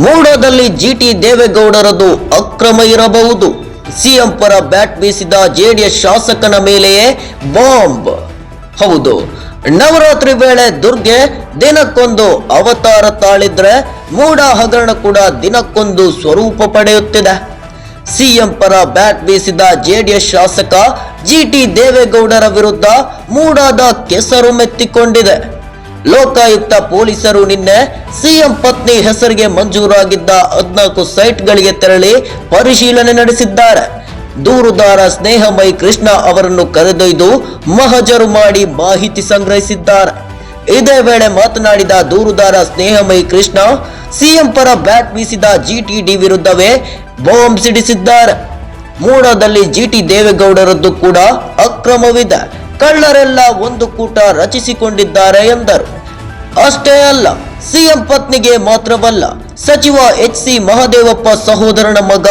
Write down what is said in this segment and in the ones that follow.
ಮೂಡಾದಲ್ಲಿ ಜಿಟಿ ದೇವೇಗೌಡರದು ಅಕ್ರಮ ಇರಬಹುದು. ಸಿಎಂ ಪರ ಬ್ಯಾಟ್ ಬೀಸಿದ ಜೆಡಿಎಸ್ ಶಾಸಕನ ಮೇಲೆಯೇ ಬಾಂಬ್. ಹೌದು. ನವರಾತ್ರಿ ವೇಳೆ ದುರ್ಗೆ ದಿನಕ್ಕೊಂದು ಅವತಾರ ತಾಳಿದ್ರೆ ಮೂಡ ಹಗರಣ ಕೂಡ ದಿನಕ್ಕೊಂದು ಸ್ವರೂಪ ಪಡೆಯುತ್ತಿದೆ. ಸಿಎಂ ಪರ ಬ್ಯಾಟ್ ಬೀಸಿದ ಜೆಡಿಎಸ್ ಶಾಸಕ ಜಿಟಿ ದೇವೇಗೌಡರ ವಿರುದ್ಧ ಮೂಡಾದ ಕೆಸರು ಮೆತ್ತಿಕೊಂಡಿದೆ. ಲೋಕಾಯುಕ್ತ ಪೊಲೀಸರು ನಿನ್ನೆ ಸಿಎಂ ಪತ್ನಿ ಹೆಸರಿಗೆ ಮಂಜೂರಾಗಿದ್ದ ಹದಿನಾಲ್ಕು ಸೈಟ್ಗಳಿಗೆ ತೆರಳಿ ಪರಿಶೀಲನೆ ನಡೆಸಿದ್ದಾರೆ. ದೂರುದಾರ ಸ್ನೇಹಮಯಿ ಕೃಷ್ಣ ಅವರನ್ನು ಕರೆದೊಯ್ದು ಮಹಜರು ಮಾಡಿ ಮಾಹಿತಿ ಸಂಗ್ರಹಿಸಿದ್ದಾರೆ. ಇದೇ ವೇಳೆ ಮಾತನಾಡಿದ ದೂರುದಾರ ಸ್ನೇಹಮಯಿ ಕೃಷ್ಣ, ಸಿಎಂ ಪರ ಬ್ಯಾಟ್ ಬೀಸಿದ ಜಿಟಿಡಿ ವಿರುದ್ಧವೇ ಬಾಂಬ್ ಸಿಡಿಸಿದ್ದಾರೆ. ಮೂಡದಲ್ಲಿ ಜಿಟಿ ದೇವೇಗೌಡರದ್ದು ಕೂಡ ಅಕ್ರಮವಿದೆ. ಕಳ್ಳರೆಲ್ಲ ಒಂದು ಕೂಟ ರಚಿಸಿಕೊಂಡಿದ್ದಾರೆ ಎಂದರು. ಅಷ್ಟೇ ಅಲ್ಲ, ಸಿಎಂ ಪತ್ನಿಗೆ ಮಾತ್ರವಲ್ಲ, ಸಚಿವ ಎಚ್ ಸಿ ಮಹದೇವಪ್ಪ ಸಹೋದರನ ಮಗ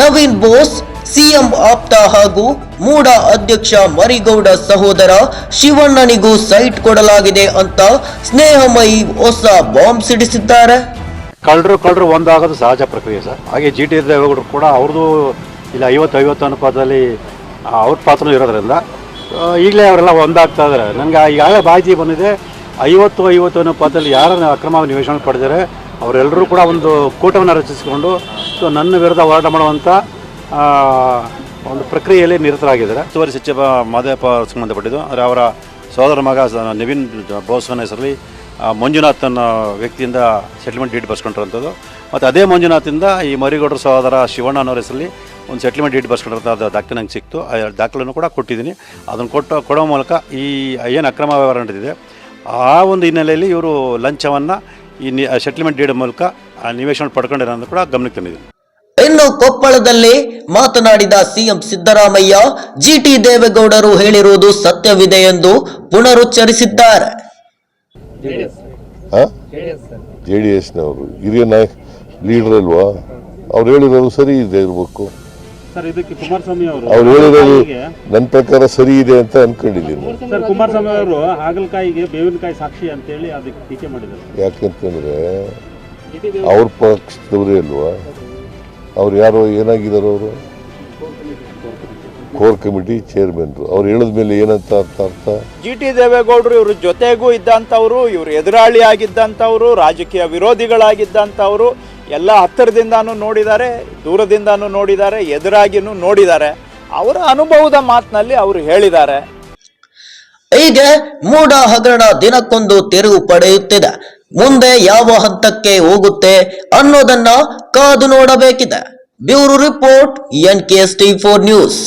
ನವೀನ್ ಬೋಸ್, ಸಿಎಂ ಆಪ್ತ ಹಾಗೂ ಮೂಡ ಅಧ್ಯಕ್ಷ ಮರಿಗೌಡ ಸಹೋದರ ಶಿವಣ್ಣನಿಗೂ ಸೈಟ್ ಕೊಡಲಾಗಿದೆ ಅಂತ ಸ್ನೇಹಮಯಿ ಹೊಸ ಬಾಂಬ್ ಸಿಡಿಸಿದ್ದಾರೆ. ಕಳ್ಳರು ಕಳ್ಳರು ಒಂದಾಗೋದು ಸಹಜ ಪ್ರಕ್ರಿಯೆ ಸರ್. ಹಾಗೆ ಜಿ ಟಿ ದೇವೇಗೌಡರು ಕೂಡ ಅವ್ರದ್ದು ಇಲ್ಲ, ಐವತ್ತು ಐವತ್ತು ಅನುಪಾತದಲ್ಲಿ ಅವ್ರ ಪಾತ್ರನೂ ಇರೋದ್ರಿಂದ ಈಗಲೇ ಅವರೆಲ್ಲ ಒಂದಾಗ್ತಾ ಇದ್ದಾರೆ ನನಗೆ ಈಗಾಗಲೇ ಬಾಜಿ ಬಂದಿದೆ. ಐವತ್ತು ಐವತ್ತು ಅನುಪಾತದಲ್ಲಿ ಯಾರನ್ನು ಅಕ್ರಮ ನಿವೇಶನ ಪಡೆದರೆ ಅವರೆಲ್ಲರೂ ಕೂಡ ಒಂದು ಕೂಟವನ್ನು ರಚಿಸಿಕೊಂಡು ಸೊ, ನನ್ನ ವಿರುದ್ಧ ಹೋರಾಟ ಮಾಡುವಂಥ ಒಂದು ಪ್ರಕ್ರಿಯೆಯಲ್ಲಿ ನಿರತರಾಗಿದ್ದಾರೆ. ಹೆಚ್ಚುವರಿ ಸಚಿವ ಮಾದೇವಪ್ಪ ಸಂಬಂಧಪಟ್ಟಿದ್ದು. ಆದರೆ ಅವರ ಸೋದರ ಮಗ ನಿವಿನ್ ಬೋಸ್ವನ ಹೆಸರಲ್ಲಿ ಮಂಜುನಾಥ್ ಅನ್ನೋ ವ್ಯಕ್ತಿಯಿಂದ ಸೆಟ್ಲ್ಮೆಂಟ್ ಡೀಟ್ ಬರ್ಸ್ಕೊಂಡಿರೋಂಥದ್ದು ಮತ್ತು ಅದೇ ಮಂಜುನಾಥಿಂದ ಈ ಮರಿಗೌಡರ ಸಹೋದರ ಶಿವಣ್ಣ ಅನ್ನೋರ ಹೆಸರಲ್ಲಿ ಒಂದು ಸೆಟ್ಲ್ಮೆಂಟ್ ಡೀಡ್ ಅದು ದಾಖಲೆ ನಂಗೆ ಸಿಕ್ತು. ಆ ದಾಖಲನ್ನು ಕೂಡ ಕೊಟ್ಟಿದ್ದೀನಿ. ಅದನ್ನು ಕೊಟ್ಟು ಕೊಡೋ ಮೂಲಕ ಈ ಏನು ಅಕ್ರಮ ವ್ಯವಹಾರ ನಡೆದಿದೆ ಆ ಒಂದು ಹಿನ್ನೆಲೆಯಲ್ಲಿ ಇವರು ಲಂಚವನ್ನು ಈ ಸೆಟ್ಲ್ಮೆಂಟ್ ಡೀಡ್ ಮೂಲಕ ಆ ನಿವೇಶನ ಪಡ್ಕೊಂಡಿರೋದು ಕೂಡ ಗಮನಕ್ಕೆ ತಂದಿದ್ದೀನಿ. ಇನ್ನು ಕೊಪ್ಪಳದಲ್ಲಿ ಮಾತನಾಡಿದ ಸಿಎಂ ಸಿದ್ದರಾಮಯ್ಯ ಜಿಟಿ ದೇವೇಗೌಡರು ಹೇಳಿರುವುದು ಸತ್ಯವಿದೆ ಎಂದು ಪುನರುಚ್ಚರಿಸಿದ್ದಾರೆ. ಜೆ ಡಿ ಎಸ್ನವರು ಹಿರಿಯ ನಾಯಕ ಲೀಡರ್ ಅಲ್ವಾ? ಅವ್ರು ಹೇಳಿರೋದು ಸರಿ ಇದೆ ಇರಬೇಕು. ಅವರು ಹೇಳಿರೋದು ಹಾಗಲಕಾಯಿಗೆ- ನನ್ನ ಪ್ರಕಾರ ಸರಿ ಇದೆ ಅಂತ ಅನ್ಕೊಂಡಿದ್ದೀನಿ. ಸರ್ ಕುಮಾರಸ್ವಾಮಿ ಅವರು ಹಾಗಲಕಾಯಿಗೆ ಬೇವಿನಕಾಯಿ ಸಾಕ್ಷಿ ಅಂತೇಳಿ ಅದಕ್ಕೆ ಟೀಕೆ ಮಾಡಿದ್ದಾರೆ. ಯಾಕಂತಂದ್ರೆ ಅವ್ರ ಪಕ್ಷದವರೇ ಅಲ್ವಾ? ಅವ್ರು ಯಾರೋ ಏನಾಗಿದ್ದಾರೆ ಅವರು? ಕೋರ್ ಕಮಿಟಿ ಚೇರ್ಮನ್ ಅವ್ರು ಹೇಳಿದ ಮೇಲೆ ಏನಂತ ಅರ್ಥ ಅರ್ಥ? ಜಿ ಟಿ ದೇವೇಗೌಡರು ಇವ್ರ ಜೊತೆಗೂ ಇದ್ದಂಥವ್ರು ಇವರು ಎದುರಾಳಿ ಆಗಿದ್ದಂಥವ್ರು ರಾಜಕೀಯ ವಿರೋಧಿಗಳಾಗಿದ್ದಂಥವ್ರು ಎಲ್ಲ ಹತ್ತಿರದಿಂದನೂ ನೋಡಿದ್ದಾರೆ, ದೂರದಿಂದನೂ ನೋಡಿದ್ದಾರೆ, ಎದುರಾಗಿನೂ ನೋಡಿದ್ದಾರೆ. ಅವರ ಅನುಭವದ ಮಾತಿನಲ್ಲಿ ಅವರು ಹೇಳಿದ್ದಾರೆ. ಹೀಗೆ ಮೂಡ ಹಗರಣ ದಿನಕ್ಕೊಂದು ತಿರುವು ಪಡೆಯುತ್ತಿದೆ. ಮುಂದೆ ಯಾವ ಹಂತಕ್ಕೆ ಹೋಗುತ್ತೆ ಅನ್ನೋದನ್ನ ಕಾದು ನೋಡಬೇಕಿದೆ. Bureau report N K S T four news.